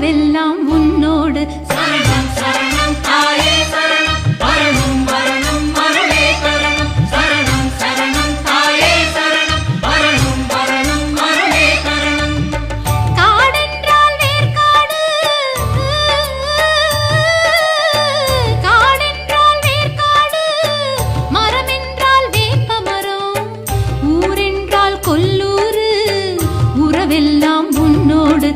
சென்றதெல்லாம் உன்னோடு. சரணம் சரணம் தாயே சரணம். வரணும் வரணும் அருளே தரணும் சரணம் சரணம் தாயே சரணம். வரணும் வரணும் அருளே தரணும் காடென்றால் வேர்காடு காடென்றால் வேர்காடு மரம் என்றால் வேப்ப மரம். ஊரென்றால் கொல்லூர். உறவெல்லாம் உன்னோடு.